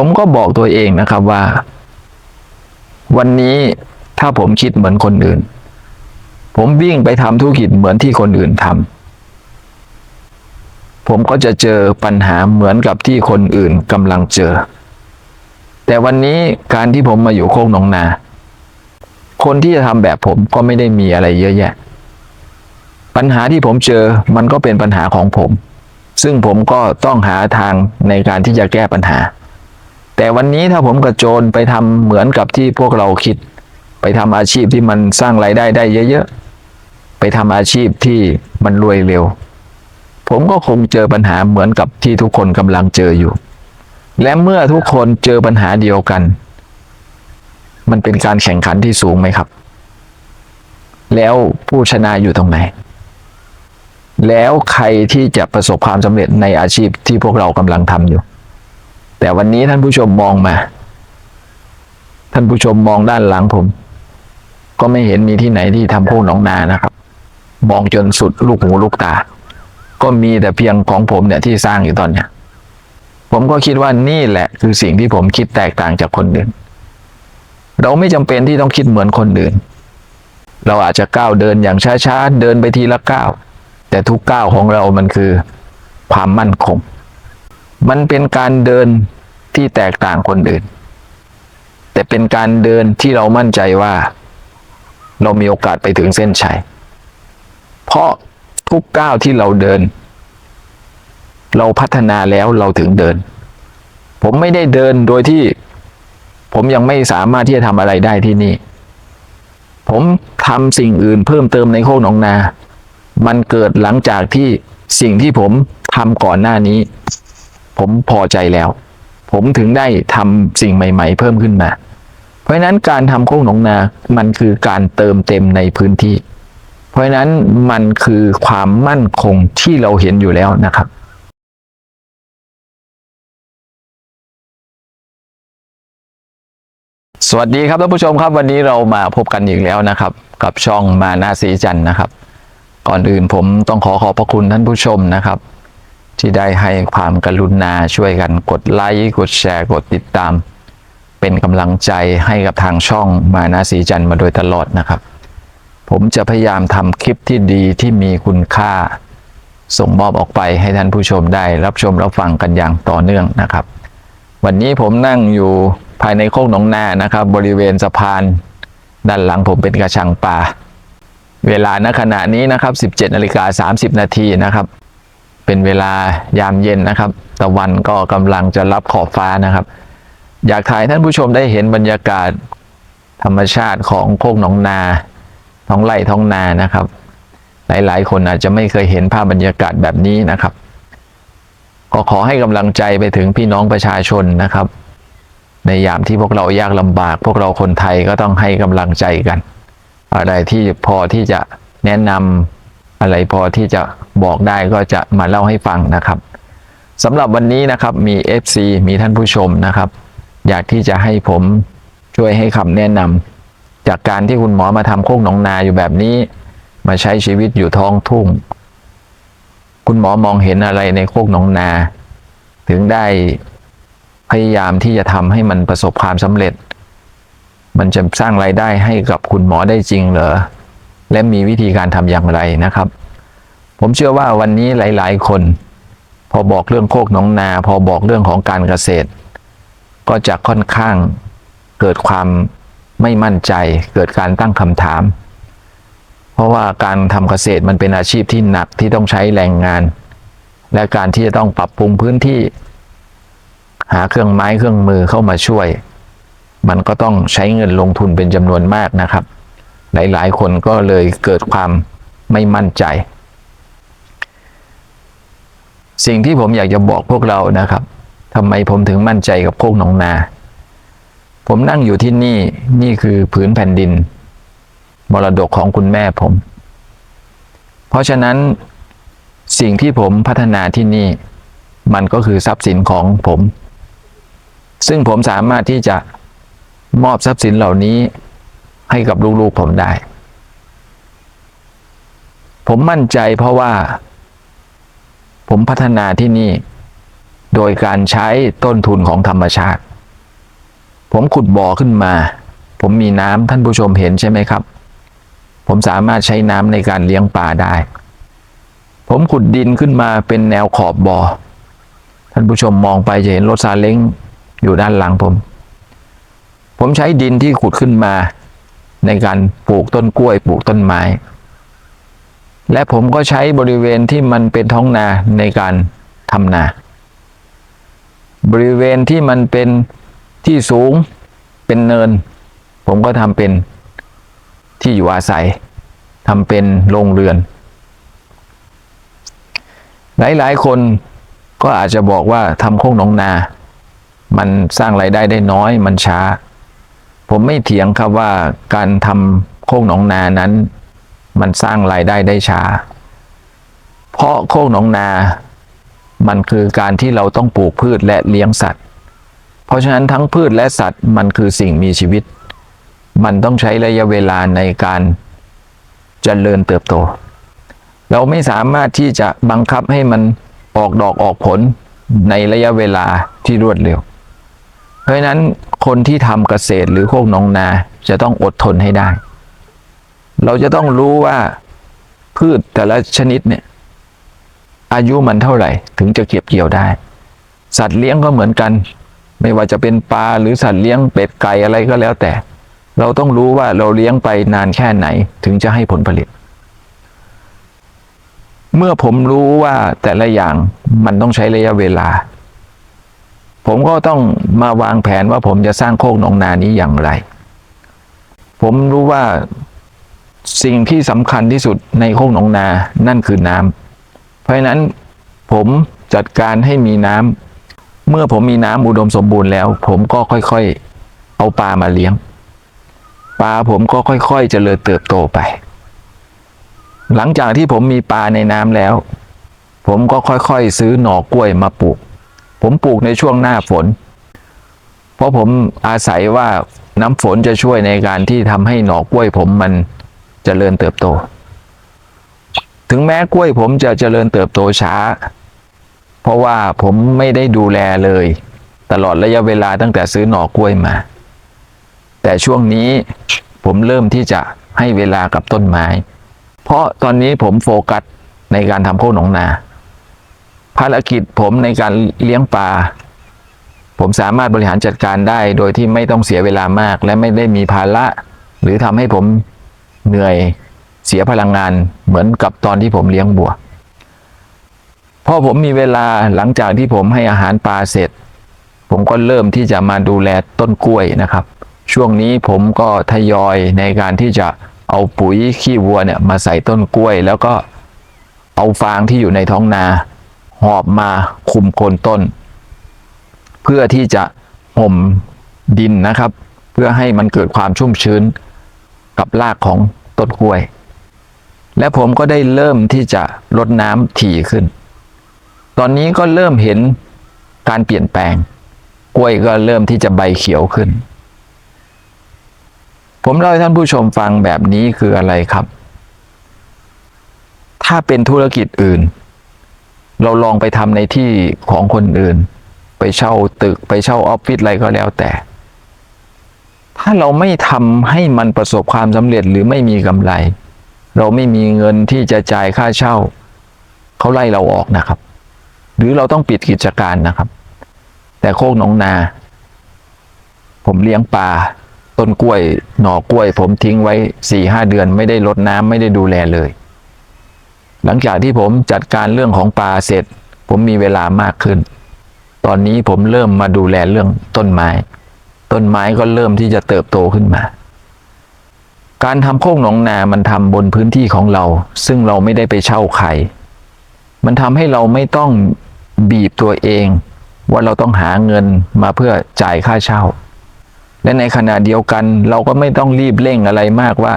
ผมก็บอกตัวเองนะครับว่า วันนี้ถ้าผมคิดเหมือนคนอื่น ผมวิ่งไปทำธุรกิจเหมือนที่คนอื่นทำผมก็จะเจอปัญหาเหมือนกับที่คนอื่นกำลังเจอ แต่วันนี้การที่ผมมาอยู่โคกหนองนา คนที่จะทำแบบผมก็ไม่ได้มีอะไรเยอะแยะ ปัญหาที่ผมเจอมันก็เป็นปัญหาของผม ซึ่งผมก็ต้องหาทางในการที่จะแก้ปัญหา แต่วันนี้ถ้าผมกระโจนไปทำเหมือนกับที่พวกเราคิด ไปทำอาชีพที่มันสร้างรายได้ได้เยอะๆ ไปทำอาชีพที่มันรวยเร็ว ผมก็คงเจอปัญหาเหมือนกับที่ทุกคนกำลังเจออยู่ และเมื่อทุกคนเจอปัญหาเดียวกัน มันเป็นการแข่งขันที่สูงไหมครับ แล้วผู้ชนะอยู่ตรงไหน แล้วใครที่จะประสบความสำเร็จในอาชีพที่พวกเรากำลังทำอยู่ แต่วันนี้ท่านผู้ชมมองมา ท่านผู้ชมมองด้านหลังผม ก็ไม่เห็นมีที่ไหนที่ทำโคกหนองนานะครับ มองจนสุดลูกหูลูกตา ก็มีแต่เพียงของผมเนี่ยที่สร้างอยู่ตอนเนี้ยผมก็คิดว่านี่แหละ คือสิ่งที่ผมคิดแตกต่างจากคนอื่น เราไม่จำเป็นที่ต้องคิดเหมือนคนอื่น เราอาจจะก้าวเดินอย่างช้าๆเดินไปทีละก้าวแต่ทุกก้าวของเรามันคือความมั่นคง มันเป็นการเดินที่แตกต่างคนอื่น แต่เป็นการเดินที่เรามั่นใจว่า เรามีโอกาสไปถึงเส้นชัย เพราะทุกก้าวที่เราเดิน เราพัฒนาแล้วเราถึงเดิน ผมไม่ได้เดินโดยที่ ผมยังไม่สามารถที่จะทำอะไรได้ที่นี่ ผมทำสิ่งอื่นเพิ่มเติมในโคกหนองนา มันเกิดหลังจากที่สิ่งที่ผมทำก่อนหน้านี้ ผมพอใจแล้ว ผมถึงได้ทำสิ่งใหม่ ๆ เพิ่มขึ้นมา เพราะฉะนั้นการทำโคกหนองนา มันคือการเติมเต็มในพื้นที่ เพราะฉะนั้นมันคือความมั่นคงที่เราเห็นอยู่แล้วนะครับสวัสดีครับท่านผู้ชมครับวันนี้เรามาพบกันอีกแล้วนะครับ กับช่องมานาสีจันนะครับ ก่อนอื่นผมต้องขอขอบพระคุณท่านผู้ชมนะครับ ที่ได้ให้ความกรุณาช่วยกันกดไลค์กดแชร์ กดติดตาม เป็นกำลังใจให้กับทางช่องมานาสีจันทร์มาโดยตลอดนะครับ ผมจะพยายามทำคลิปที่ดีที่มีคุณค่า ส่งมอบออกไปให้ท่านผู้ชมได้ รับชมรับฟังกันอย่างต่อเนื่องนะครับ วันนี้ผมนั่งอยู่ภายในโคกหนองนานะครับ บริเวณสะพาน ด้านหลังผมเป็นกระชังปลาเวลาณขณะนี้นะครับ 17นาฬิกา30 นาทีนะครับ เป็นเวลายามเย็นนะครับ ตะวันก็กำลังจะรับขอบฟ้านะครับ อยากถ่ายท่านผู้ชมได้เห็นบรรยากาศธรรมชาติของโคกหนองนา ท้องไร่ท้องนานะครับ หลายๆ คนอาจจะไม่เคยเห็นภาพบรรยากาศแบบนี้นะครับ ก็ขอให้กำลังใจไปถึงพี่น้องประชาชนนะครับ ในยามที่พวกเรายากลำบาก พวกเราคนไทยก็ต้องให้กำลังใจกัน อะไรที่พอที่จะแนะนำ อะไรพอที่จะบอกได้ก็จะมาเล่าให้ฟังนะครับสำหรับวันนี้นะครับมี FC มีท่านผู้ชมนะครับ อยากที่จะให้ผมช่วยให้คำแนะนำจากการที่คุณหมอมาทำโคกหนองนาอยู่แบบนี้ มาใช้ชีวิตอยู่ท้องทุ่ง คุณหมอมองเห็นอะไรในโคกหนองนา ถึงได้พยายามที่จะทำให้มันประสบความสำเร็จ มันจะสร้างรายได้ให้กับคุณหมอได้จริงเหรอ และมีวิธีการทำอย่างไรนะครับ ผมเชื่อว่าวันนี้หลาย ๆ คน พอบอกเรื่องโคกหนองนา พอบอกเรื่องของการเกษตร ก็จะค่อนข้างเกิดความไม่มั่นใจ เกิดการตั้งคำถาม เพราะว่าการทำเกษตรมันเป็นอาชีพที่หนักที่ต้องใช้แรงงาน และการที่จะต้องปรับปรุงพื้นที่ หาเครื่องไม้เครื่องมือเข้ามาช่วย มันก็ต้องใช้เงินลงทุนเป็นจำนวนมากนะครับ หลายๆ คนก็เลยเกิดความไม่มั่นใจ สิ่งที่ผมอยากจะบอกพวกเรานะครับทำไมผมถึงมั่นใจกับโคกหนองนา ผมนั่งอยู่ที่นี่นี่คือผืนแผ่นดิน มรดกของคุณแม่ผม เพราะฉะนั้นสิ่งที่ผมพัฒนาที่นี่ มันก็คือทรัพย์สินของผม ซึ่งผมสามารถที่จะมอบทรัพย์สินเหล่านี้ ให้กับลูกๆผมได้ ผมมั่นใจเพราะว่า ผมพัฒนาที่นี่ โดยการใช้ต้นทุนของธรรมชาติ ผมขุดบ่อขึ้นมา ผมมีน้ำท่านผู้ชมเห็นใช่ไหมครับ ผมสามารถใช้น้ำในการเลี้ยงปลาได้ ผมขุดดินขึ้นมาเป็นแนวขอบบ่อท่านผู้ชมมองไปจะเห็นรถซาเล้งอยู่ด้านหลังผม ผมใช้ดินที่ขุดขึ้นมา ในการปลูกต้นกล้วยปลูกต้นไม้ และผมก็ใช้บริเวณที่มันเป็นท้องนาในการทำนา บริเวณที่มันเป็นที่สูงเป็นเนิน ผมก็ทำเป็นที่อยู่อาศัยทำเป็นโรงเรือน หลายๆ คนก็อาจจะบอกว่าทำโคกหนองนา มันสร้างรายได้ได้น้อยมันช้า ผมไม่เถียงครับว่าการทำโคกหนองนานั้น มันสร้างรายได้ได้ช้า เพราะโคกหนองนา มันคือการที่เราต้องปลูกพืชและเลี้ยงสัตว์ เพราะฉะนั้นทั้งพืชและสัตว์มันคือสิ่งมีชีวิต มันต้องใช้ระยะเวลาในการเจริญเติบโต เราไม่สามารถที่จะบังคับให้มันออกดอกออกผลในระยะเวลาที่รวดเร็ว เพราะฉะนั้นคนที่ทำเกษตรหรือโคกนองนาจะต้องอดทนให้ได้ เราจะต้องรู้ว่าพืชแต่ละชนิดเนี่ย อายุมันเท่าไหร่ ถึงจะเก็บเกี่ยวได้ สัตว์เลี้ยงก็เหมือนกัน ไม่ว่าจะเป็นปลาหรือสัตว์เลี้ยงเป็ดไก่อะไรก็แล้วแต่ เราต้องรู้ว่าเราเลี้ยงไปนานแค่ไหน ถึงจะให้ผลผลิต เมื่อผมรู้ว่าแต่ละอย่างมันต้องใช้ระยะเวลา ผมก็ต้องมาวางแผนว่าผมจะสร้างโคกหนองนานี้อย่างไร ผมรู้ว่าสิ่งที่สำคัญที่สุดในโคกหนองนานั่นคือน้ำเพราะฉะนั้นผมจัดการให้มีน้ำเมื่อผมมีน้ำอุดมสมบูรณ์แล้ว ผมก็ค่อยๆเอาปลามาเลี้ยงปลาผมก็ค่อยๆเจริญเติบโตไป หลังจากที่ผมมีปลาในน้ำแล้ว ผมก็ค่อยๆ ซื้อหน่อกล้วยมาปลูก ผมปลูกในช่วงหน้าฝน เพราะผมอาศัยว่าน้ำฝนจะช่วยในการที่ทำให้หน่อกล้วยผมมันเจริญเติบโต ถึงแม้กล้วยผมจะเจริญเติบโตช้า เพราะว่าผมไม่ได้ดูแลเลย ตลอดระยะเวลาตั้งแต่ซื้อหน่อกล้วยมา แต่ช่วงนี้ผมเริ่มที่จะให้เวลากับต้นไม้ เพราะตอนนี้ผมโฟกัสในการทำโคกหนองนา ภารกิจผมในการเลี้ยงปลาผมสามารถบริหารจัดการได้โดยที่ไม่ต้องเสียเวลามาก และไม่ได้มีภาระ หรือทำให้ผมเหนื่อยเสียพลังงานเหมือนกับตอนที่ผมเลี้ยงบัวพอผมมีเวลาหลังจากที่ผมให้อาหารปลาเสร็จ ผมก็เริ่มที่จะมาดูแลต้นกล้วยนะครับ ช่วงนี้ผมก็ทยอยในการที่จะเอาปุ๋ยขี้วัวเนี่ยมาใส่ต้นกล้วย แล้วก็เอาฟางที่อยู่ในท้องนา หอบมาคุมโคนต้น เพื่อที่จะห่มดินนะครับ เพื่อให้มันเกิดความชุ่มชื้นกับรากของต้นกล้วย และผมก็ได้เริ่มที่จะลดน้ำถี่ขึ้น ตอนนี้ก็เริ่มเห็นการเปลี่ยนแปลง กล้วยก็เริ่มที่จะใบเขียวขึ้น ผมเล่าให้ท่านผู้ชมฟังแบบนี้คืออะไรครับ ถ้าเป็นธุรกิจอื่น เราลองไปทำในที่ของคนอื่น ไปเช่าตึกไปเช่าออฟฟิศอะไรก็แล้วแต่ ถ้าเราไม่ทำให้มันประสบความสำเร็จหรือไม่มีกำไร เราไม่มีเงินที่จะจ่ายค่าเช่า เขาไล่เราออกนะครับ หรือเราต้องปิดกิจการนะครับ แต่โคกหนองนา ผมเลี้ยงปลาต้นกล้วย หน่อกล้วย ผมทิ้งไว้สี่ห้าเดือน ไม่ได้รดน้ำไม่ได้ดูแลเลย หลังจากที่ผมจัดการเรื่องของปลาเสร็จ ผมมีเวลามากขึ้น ตอนนี้ผมเริ่มมาดูแลเรื่องต้นไม้ ต้นไม้ก็เริ่มที่จะเติบโตขึ้นมา การทำโคกหนองนามันทำบนพื้นที่ของเรา ซึ่งเราไม่ได้ไปเช่าใคร มันทำให้เราไม่ต้องบีบตัวเอง ว่าเราต้องหาเงินมาเพื่อจ่ายค่าเช่า และในขณะเดียวกันเราก็ไม่ต้องรีบเร่งอะไรมากว่า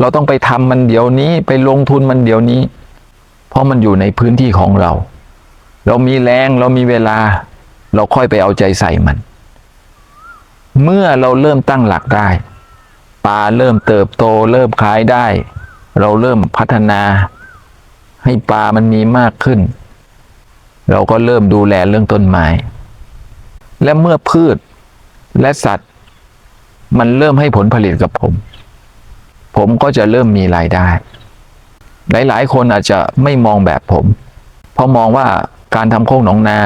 เราต้องไปทำมันเดี๋ยวนี้ไปลงทุนมันเดี๋ยวนี้ เพราะมันอยู่ในพื้นที่ของเรา เรามีแรงเรามีเวลา เราค่อยไปเอาใจใส่มัน เมื่อเราเริ่มตั้งหลักได้ปลาเริ่มเติบโตเริ่มขายได้ เราเริ่มพัฒนา ให้ปลามันมีมากขึ้น เราก็เริ่มดูแลเรื่องต้นไม้ และเมื่อพืชและสัตว์ มันเริ่มให้ผลผลิตกับผม ผมก็จะเริ่มมีรายได้ หลายๆ คนอาจจะไม่มองแบบผม เพราะมองว่าการทำโคกหนองนา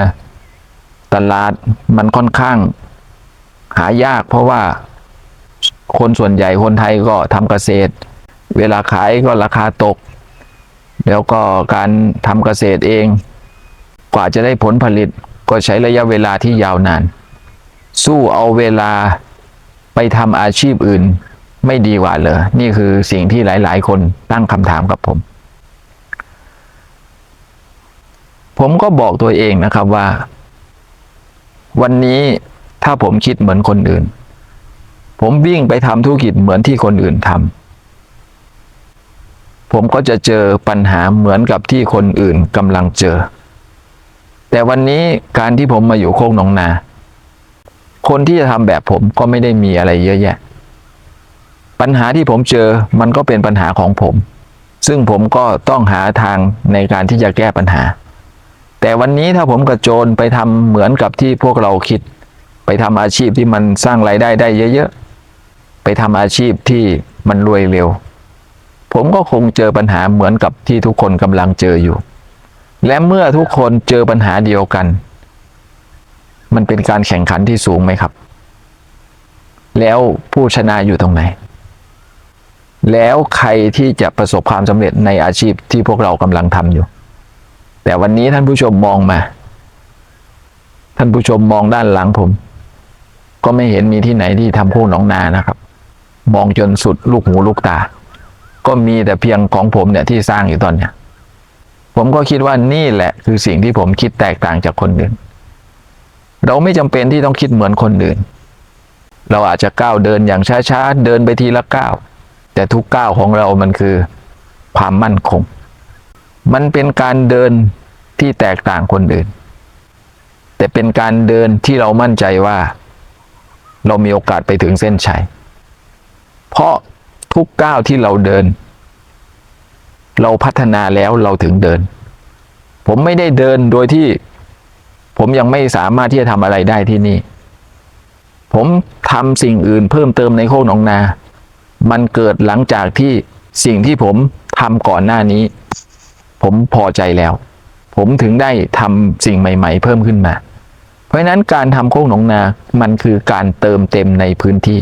ตลาดมันค่อนข้าง หายาก เพราะว่าคนส่วนใหญ่คนไทยก็ทำเกษตร เวลาขายก็ราคาตก แล้วก็การทำเกษตรเอง กว่าจะได้ผลผลิตก็ใช้ระยะเวลาที่ยาวนาน สู้เอาเวลาไปทำอาชีพอื่น ไม่ดีกว่าเหรอนี่คือสิ่งที่หลาย ๆ คนตั้งคำถามกับผม ผมก็บอกตัวเองนะครับว่า วันนี้ถ้าผมคิดเหมือนคนอื่น ผมวิ่งไปทำธุรกิจเหมือนที่คนอื่นทำผมก็จะเจอปัญหาเหมือนกับที่คนอื่นกำลังเจอ แต่วันนี้การที่ผมมาอยู่โคกหนองนา คนที่จะทำแบบผมก็ไม่ได้มีอะไรเยอะแยะ ปัญหาที่ผมเจอมันก็เป็นปัญหาของผม ซึ่งผมก็ต้องหาทางในการที่จะแก้ปัญหา แต่วันนี้ถ้าผมกระโจนไปทำเหมือนกับที่พวกเราคิด ไปทำอาชีพที่มันสร้างรายได้ได้เยอะๆ ไปทำอาชีพที่มันรวยเร็ว ผมก็คงเจอปัญหาเหมือนกับที่ทุกคนกำลังเจออยู่ และเมื่อทุกคนเจอปัญหาเดียวกัน มันเป็นการแข่งขันที่สูงไหมครับ แล้วผู้ชนะอยู่ตรงไหน แล้วใครที่จะประสบความสำเร็จในอาชีพที่พวกเรากำลังทำอยู่ แต่วันนี้ท่านผู้ชมมองมา ท่านผู้ชมมองด้านหลังผม ก็ไม่เห็นมีที่ไหนที่ทำโคกหนองนานะครับ มองจนสุดลูกหูลูกตา ก็มีแต่เพียงของผมเนี่ยที่สร้างอยู่ตอนเนี้ยผมก็คิดว่านี่แหละคือสิ่งที่ผมคิดแตกต่างจากคนอื่น เราไม่จำเป็นที่ต้องคิดเหมือนคนอื่น เราอาจจะก้าวเดินอย่างช้าๆเดินไปทีละก้าว แต่ทุกก้าวของเรามันคือความมั่นคง มันเป็นการเดินที่แตกต่างคนอื่น แต่เป็นการเดินที่เรามั่นใจว่า เรามีโอกาสไปถึงเส้นชัย เพราะทุกก้าวที่เราเดิน เราพัฒนาแล้วเราถึงเดิน ผมไม่ได้เดินโดยที่ ผมยังไม่สามารถที่จะทำอะไรได้ที่นี่ ผมทำสิ่งอื่นเพิ่มเติมในโคกหนองนา มันเกิดหลังจากที่สิ่งที่ผมทำก่อนหน้านี้ ผมพอใจแล้ว ผมถึงได้ทำสิ่งใหม่ ๆ เพิ่มขึ้นมา เพราะฉะนั้นการทำโคกหนองนา มันคือการเติมเต็มในพื้นที่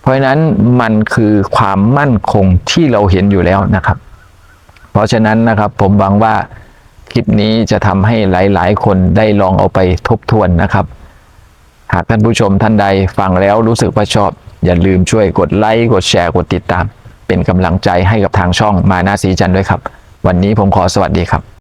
เพราะฉะนั้นมันคือความมั่นคงที่เราเห็นอยู่แล้วนะครับ เพราะฉะนั้นนะครับผมหวังว่าคลิปนี้จะทำให้หลาย ๆ คนได้ลองเอาไปทบทวนนะครับ หากท่านผู้ชมท่านใดฟังแล้วรู้สึกว่าชอบ อย่าลืมช่วยกดไลค์กดแชร์กดติดตาม เป็นกำลังใจให้กับทางช่องมานาสีจันด้วยครับ วันนี้ผมขอสวัสดีครับ